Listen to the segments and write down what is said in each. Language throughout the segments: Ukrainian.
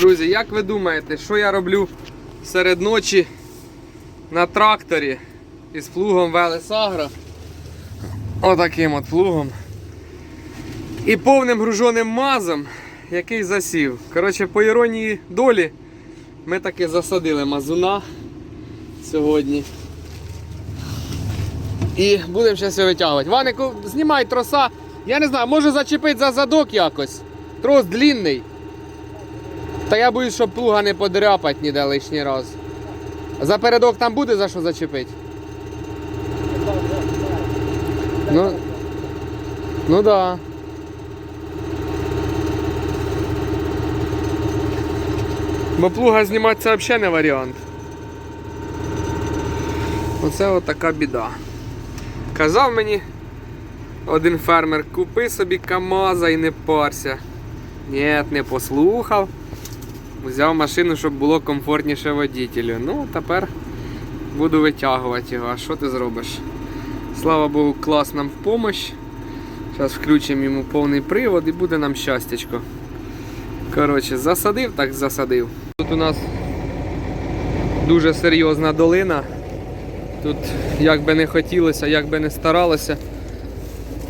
Друзі, як ви думаєте, що я роблю серед ночі на тракторі із плугом Велесагра? Отаким от плугом. І повним гружоним мазом, який засів. Коротше, по іронії долі, ми таки засадили мазуна сьогодні. І будемо його витягувати. Ванику, знімай троса. Я не знаю, може зачепити за задок якось. Трос длинний. Та я боюсь, щоб плуга не подряпать ніде лишній раз. За передок там буде за що зачепити? Ну, ну да. Бо плуга знімати це взагалі не варіант. Оце от така біда. Казав мені один фермер, купи собі КАМАЗа і не парся. Ні, не послухав. Взяв машину, щоб було комфортніше водітелю. Ну, тепер буду витягувати його. А що ти зробиш? Слава Богу, клас нам в помощь. Зараз включимо йому повний привод і буде нам щастячко. Коротше, засадив, так засадив. Тут у нас дуже серйозна долина. Тут як би не хотілося, як би не старалося.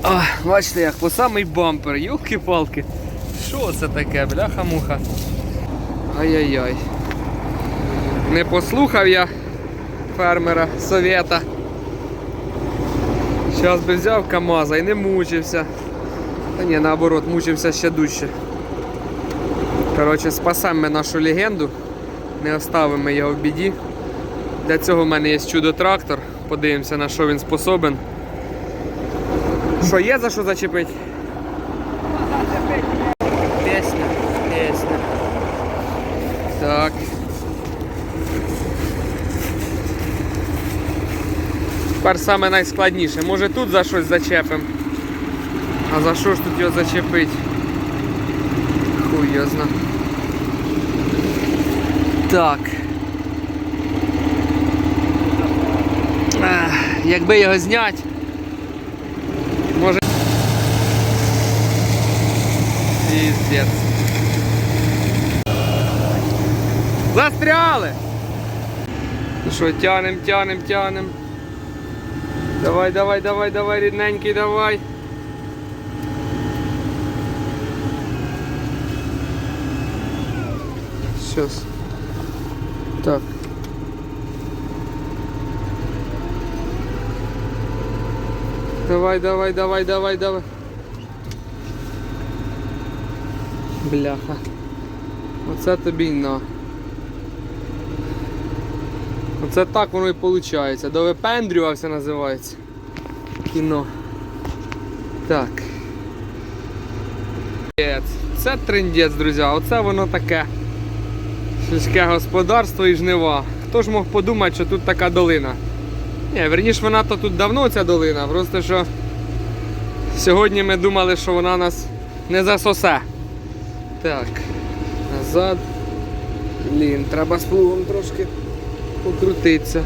А, бачите, як по самий бампер, юлки-палки. Що це таке, бляха-муха? Ай-яй-яй. Не послухав я фермера совєта. Зараз би взяв КАМАЗа і не мучився. Та ні, наоборот, мучився ще дужче. Коротше, спасемо ми нашу легенду. Не оставимо його в біді. Для цього в мене є чудо-трактор. Подивимося на що він способен. Що є за що зачепити? Пісня, Так. Тепер саме найскладніше. Може тут за щось зачепимо. А за що ж тут його зачепить? Хуй його. Так. Ех, якби його зняти. Може. Піздець. Застряли! Ну що, тянем, тянем, тянем. Давай, давай, давай, давай, рідненький, давай. Сейчас. Так. Давай, давай, давай, давай, давай. Бляха. Оце тобі й на. Оце так воно і виходить. Довипендрювався називається. Кіно. Так. Це трендець, друзі. Оце воно таке. Сільське господарство і жнива. Хто ж мог подумати, що тут така долина? Ні, верніше вона то тут давно ця долина, просто що сьогодні ми думали, що вона нас не засосе. Так, назад. Блін, треба з плугом трошки покрутитися.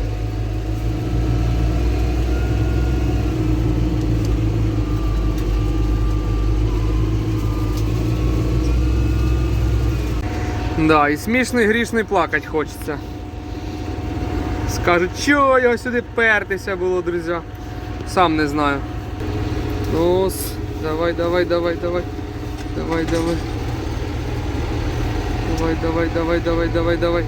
Да, і смішно і грішно і плакать хочеться. Скажуть, що його сюди пертися було, друзі. Сам не знаю. Ну, ос, давай, давай, давай, давай. Давай, давай. Давай, давай, давай, давай, давай, давай.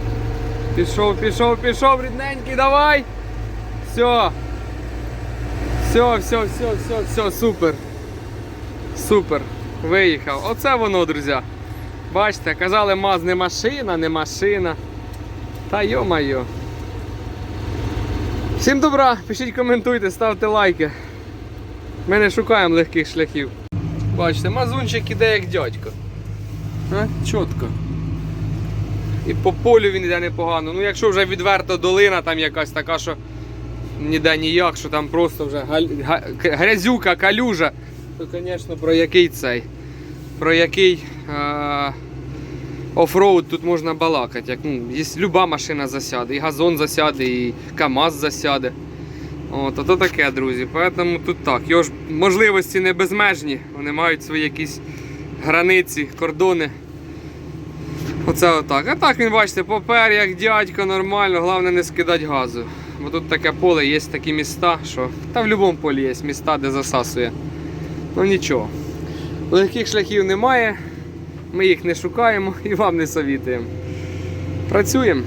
Пішов, пішов, пішов, рідненький, давай. Все. Все, все, все, все, все, супер. Супер. Виїхав. Оце воно, друзі. Бачите, казали, маз не машина, не машина. Та йо-майо. Всім добра, пишіть, коментуйте, ставте лайки. Ми не шукаємо легких шляхів. Бачите, мазунчик іде як дядько. А? Чітко. І по полю він йде непогано. Ну якщо вже відверто долина там якась така, що ніде ніяк, що там просто вже грязюка, калюжа, то, звісно, про який цей, про який е- офроуд тут можна балакати. Як, ну, є люба машина засяде, і газон засяде, і КАМАЗ засяде. От, ото таке, друзі. Поэтому тут так. Його ж можливості не безмежні, вони мають свої якісь границі, кордони. Оце отак. А так він, бачите, попер як дядько, нормально, головне не скидати газу. Бо тут таке поле, є такі міста, що. Та в будь-якому полі є міста, де засасує. Ну нічого. Легких шляхів немає, ми їх не шукаємо і вам не совітуємо. Працюємо.